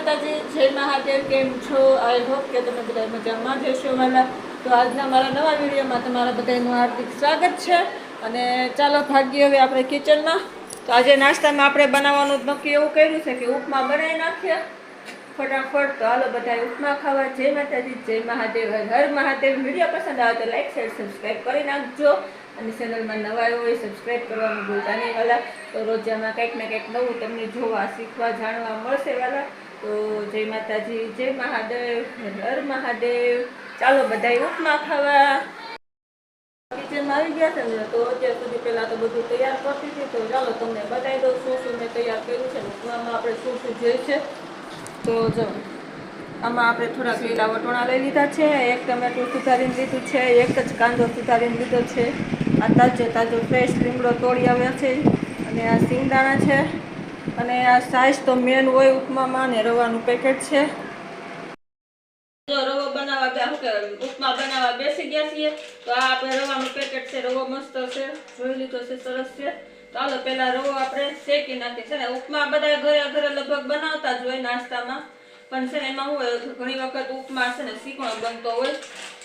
માતાજી, જય મહાદેવ, કેમ છો? આઈ હોપ કે તમે બધા મજામાં જશો વાલા. તો આજના મારા નવા વિડીયોમાં તમારા બધાનું હાર્દિક સ્વાગત છે. અને ચાલો ભાગીએ હવે આપણે કિચનમાં. તો આજે નાસ્તામાં આપણે બનાવવાનું નક્કી એવું કર્યું છે કે ઉપમા બનાવી નાખીએ. ફટાફટ તો હાલો બધા ઉપમા ખાવા. જય માતાજી, જય મહાદેવ. હર મહાદેવ. વીડિયો પસંદ આવે તો લાઈક શેર સબસ્ક્રાઈબ કરી નાખજો. અને ચેનલમાં નવા હોય સબસ્ક્રાઈબ કરવાનું ભૂલતા નહીં, વાલા. તો રોજ આમાં કંઈક ને કંઈક નવું તમને જોવા, શીખવા, જાણવા મળશે, વાલા. તો જય માતાજી, જય મહાદેવ, હર મહાદેવ. ચાલો બધા ઉપમા ખાવા. કિચનમાં આવી ગયા છે ને, તો અત્યાર સુધી પહેલા તો બધું તૈયાર કરતી હતી. તો ચાલો તમને બતાવી દઉં શું શું મેં તૈયાર કર્યું છે ઉપમામાં આપણે શું શું જોઈએ છે. તો જો, આમાં આપણે થોડાક લીલા વટોણા લઈ લીધા છે, એક ટમેટું સુધારીને લીધું છે, એક જ કાંદો સુધારીને લીધો છે. આ તાજો તાજો ફ્રેશ લીમડો તોડી આવ્યો છે. અને આ સિંગદાણા છે. અને આ સાઈઝ તો મેન હોય ઉપમામાં ને રવાનું પેકેટ છે. ઉપમા બનાવવા બેસી ગયા છે, રવો મસ્ત છે શેકી નાખીએ. છે ને, ઉપમા બધા ઘરે ઘરે લગભગ બનાવતા જ હોય નાસ્તામાં. પણ છે એમાં હોય, ઘણી વખત ઉપમા છે ને શીખણો બનતો હોય.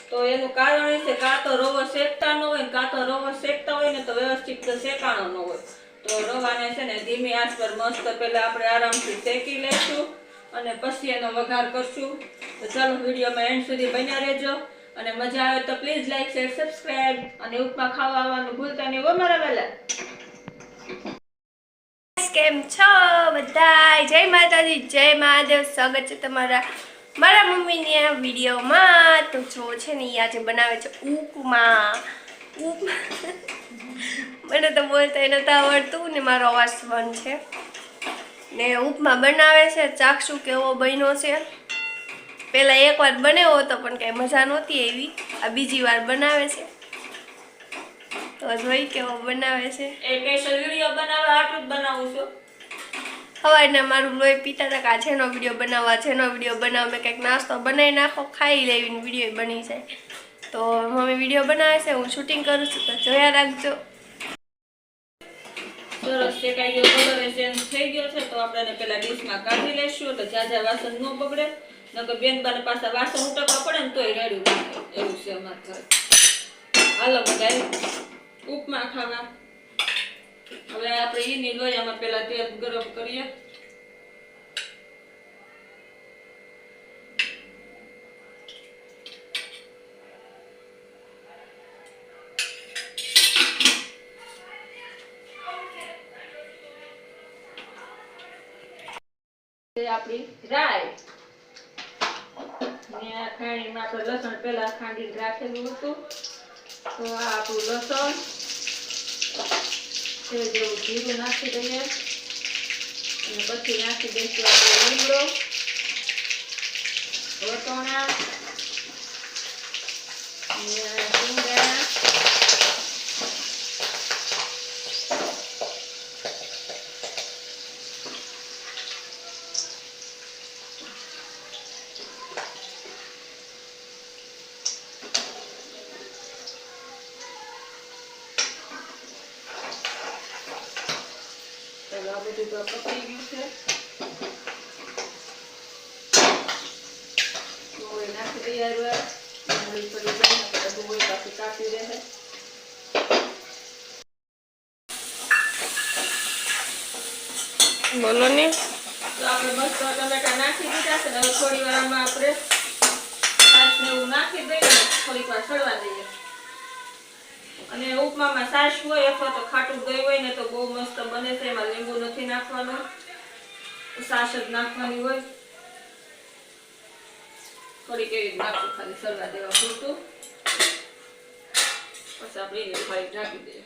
તો એનું કારણ એ છે કાં તો રવો શેકતા ન હોય કાં તો રવો શેકતા હોય ને, તો વ્યવસ્થિત શેકાણો ન હોય. તો રવાને છે ને ધીમી આંચ પર મસ્ત પહેલાં આપણે આરામથી શેકી લઈશું અને પછી એનો વઘાર કરશું. તો ચાલો વિડીયોમાં એન્ડ સુધી બન્યા રહેજો. અને મજા આવે તો પ્લીઝ લાઈક શેર સબસ્ક્રાઇબ અને ઉપમા ખાવા આવવાનું ભૂલતા નહીં હો મારા વહેલા કેમ છો બધા જય માતાજી, જય મહાદેવ. સ્વાગત છે તમારા મારા મમ્મીની આ વિડીયોમાં. તો જો છે ને આજે બનાવે છે ઉપમા. ઉપમા. મને તો બોલતા નતા આવડતું ને મારો અવાજ બંધ છે. ને ઉપમા બનાવે છે ચાખશું કેવો બન્યો છે. પહેલાં એકવાર બનાવ્યો હતો પણ કાંઈ મજા નહોતી એવી આ બીજી વાર બનાવે છે. તો જોઈ કેવો બનાવે છે. એ સ્પેશિયલ વીડિયો બનાવવા આટલું જ બનાવું છું. સવારના મારું લોહી પીતા હતા કે આ જેનો વીડિયો બનાવવા જેનો વીડિયો બનાવ મેં કંઈક નાસ્તો બનાવી નાખો ખાઈ લેવીને વીડિયો બની જાય. તો મમ્મી વીડિયો બનાવે છે હું શૂટિંગ કરું છું તો જોયા રાખજો. સરસ શેકાઈ ગયો કલર ચેન્જ થઈ ગયો છે, તો આપણે એને પેલા ડીશમાં કાઢી લઈશું એટલે જ્યાં વાસણ ન બગડે, નકર બેન બાને પાછા વાસણ ઉટકવા પડે ને તોય રેડ્યું એવું છે અમારે ઘરે. હાલો બધા ઉપમા ખાવા. હવે આપણે ઈની લોયામાં પેલા તેલ ગરમ કરીએ. આપણી રાય. ને આ ખાણીમાં આપણે લસણ પહેલા ખાંડીને રાખેલું હતું. તો આ આપણું લસણ તે જેવું જીરું નાખી દઈએ. અને પછી નાખી દઈશું આપણો લીમડો, વટોણા અને સિંગદાણા ચાલો આ બધું તો પકડી ગયું છે ડુંગળી નાખી દઈએ હવે ડુંગળી પડી જાય પછી ડુંગળી પાછી કાપી દે બોલો ને તો આપણે મસ્ત ટમેટા નાખી દીધા છે હવે થોડી વારમાં આપણે છાશ ને એવું નાખી દઈએ થોડીક વાર સળવા દઈએ અને ઉપમામાં સાસ હોય અથવા તો ખાટું દહીં હોય ને તો બહુ મસ્ત બને છે. એમાં લીંબુ નથી નાખવાનું, સાસ જ નાખવાની હોય. થોડીક એવી નાખું ખાલી સરવા દેવા પૂરતું. પછી આપણે એને ફાઈ ઢાંકી દઈએ.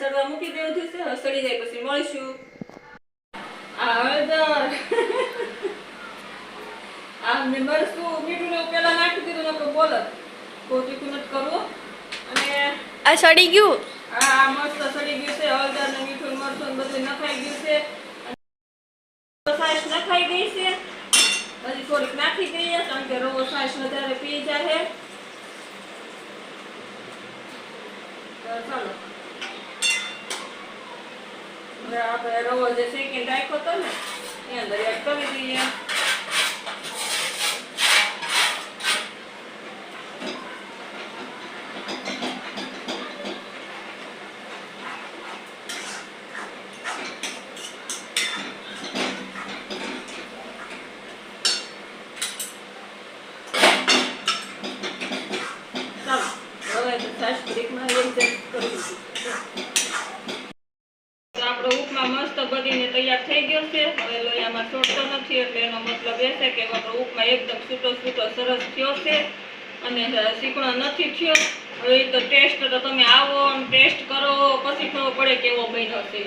સરવા મૂકી દેવું થશે સડી જાય પછી મળીશું. આ હળદર. આ મેં મરસું મીઠું પેલા નાખી દીધું નકર બોલ તીખું નથી કરવું અને આ સડી ગયું? આ આ મસ્ત સડી ગયું છે હળદર ને મીઠું મરચું બધું નખાઈ ગયું છે. સાઈસ નખાઈ ગઈ છે. હજી થોડીક નાખી દઈએ કારણ કે રવો સાઈસ વધારે પી જાય ચાલો. આપણે રવો જે શેકીને રાખ્યો હતો ને એ અંદર એડ કરી દઈએ ચાલો હવે તો છાશ બ્રેકમાં એડજસ્ટ કરી દીધું તો ઉપમા મસ્ત બનીને તૈયાર થઈ ગયો છે. હવે લોહીયામાં છોડતો નથી એટલે એનો મતલબ એ છે કે આપણો ઉપમા એકદમ છૂટો છૂટો સરસ થયો છે અને શીકણો નથી થયો. હવે તો ટેસ્ટ તો તમે આવો અને ટેસ્ટ કરો, પછી ખબર પડે કેવો બન્યો છે.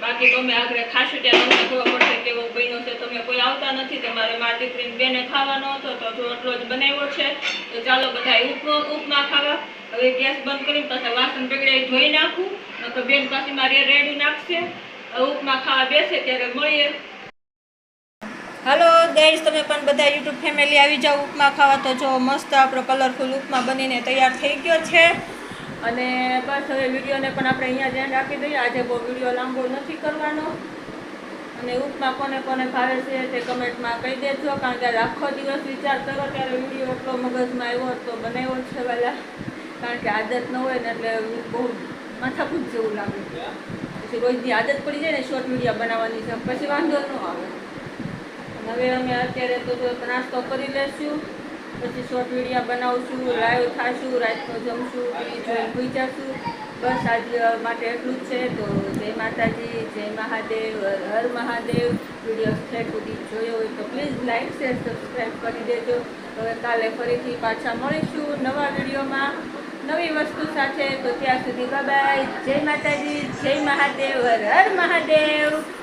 બાકી તમે આગળ ખાશો ત્યાં તમને ખબર પડશે કેવો બન્યો છે. તમે કોઈ આવતા નથી, તમારે મારી દીકરીને બેને ખાવાનો હતો તો જો એટલો જ બનાવ્યો છે. તો ચાલો બધા ઉપમા ખાવા. હવે ગેસ બંધ કરીને પાછા વાસણ બગડે ધોઈ નાખું, નકર બેન પાછી મારી રેડી નાખશે. ઉપમા ખાવા બેસે ત્યારે મળીએ. હાલો ગાઈડ તમે પણ બધા યુટ્યુબ ફેમિલી આવી જાઓ ઉપમા ખાવા. તો જો મસ્ત આપણો કલરફુલ ઉપમા બનીને તૈયાર થઈ ગયો છે. અને બસ હવે વિડીયોને પણ આપણે અહીંયા ધ્યાન રાખી દઈએ. આજે બહુ વીડિયો લાંબો નથી કરવાનો. અને ઉપમા કોને કોને ભાવે છે તે કમેન્ટમાં કહી દેજો. કારણ કે આખો દિવસ વિચાર કરો ત્યારે વીડિયો એટલો મગજમાં આવ્યો તો બનાવ્યો છે વહેલા કારણ કે આદત ન હોય ને એટલે બહુ માથાકૂટ જેવું લાગે. પછી રોજની આદત પડી જાય ને શોર્ટ વીડિયો બનાવવાની છે, પછી વાંધો ન આવે. હવે અમે અત્યારે તો નાસ્તો કરી લેશું, પછી શોર્ટ વીડિયો બનાવશું લાઈવ થાશું, રાતનો જમશું, ટીવી જોઈને હોઈ જશું. બસ આજ માટે એટલું જ છે. તો જય માતાજી, જય મહાદેવ, હર મહાદેવ. વીડિયો સ્ટ્રેટ સુધી જોયો હોય તો પ્લીઝ લાઈક શેર સબસ્ક્રાઈબ કરી દેજો. હવે કાલે ફરીથી પાછા મળીશું નવા વિડીયોમાં નવી વસ્તુ સાથે તો ત્યાં સુધી બાય જય માતાજી જય મહાદેવ હર હર મહાદેવ.